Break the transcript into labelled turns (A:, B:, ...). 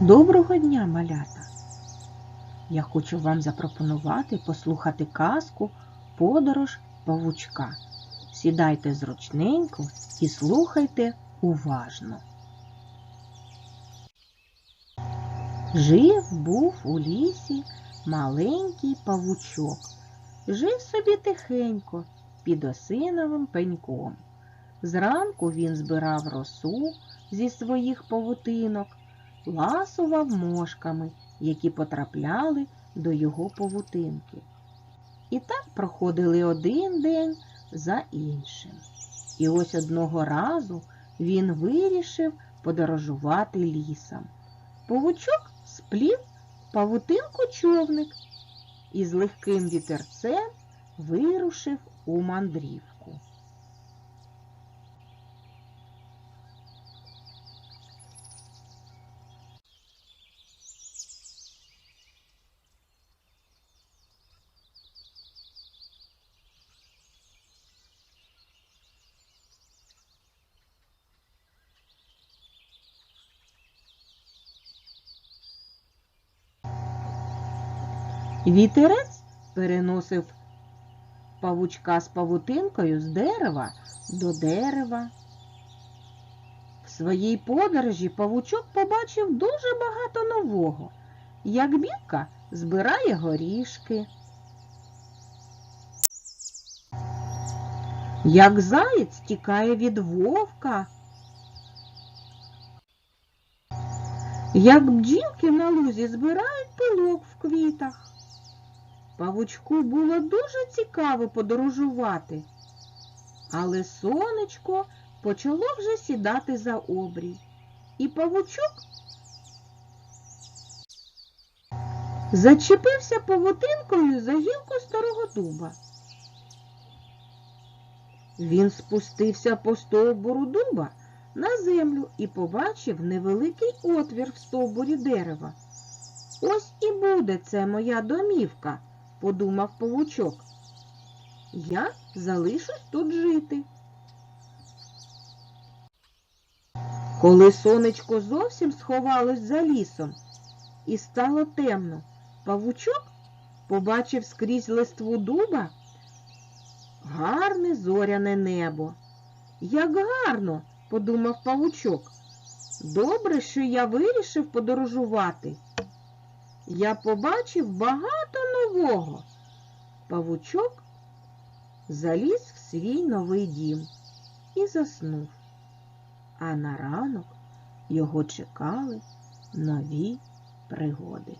A: Доброго дня, малята! Я хочу вам запропонувати послухати казку Подорож павучка. Сідайте зручненько і слухайте уважно. Жив був у лісі маленький павучок. Жив собі тихенько під осиновим пеньком. Зранку він збирав росу зі своїх павутинок, ласував мошками, які потрапляли до його павутинки. І так проходили один день за іншим. І ось одного разу він вирішив подорожувати лісом. Павучок сплів павутинку човник і з легким вітерцем вирушив у мандрівку. Вітерець переносив павучка з павутинкою з дерева до дерева. В своїй подорожі павучок побачив дуже багато нового, як білка збирає горішки, як заєць тікає від вовка, як бджілки на лузі збирають пилок в квітах. Павучку було дуже цікаво подорожувати, але сонечко почало вже сідати за обрій, і павучок зачепився павутинкою за гілку старого дуба. Він спустився по стовбуру дуба на землю і побачив невеликий отвір в стовбурі дерева. Ось і буде це моя домівка подумав павучок. Я залишусь тут жити. Коли сонечко зовсім сховалось за лісом і стало темно, павучок побачив скрізь листву дуба гарне зоряне небо. Як гарно, подумав павучок. Добре, що я вирішив подорожувати. Я побачив багато нового. Павучок заліз в свій новий дім і заснув. А на ранок його чекали нові пригоди.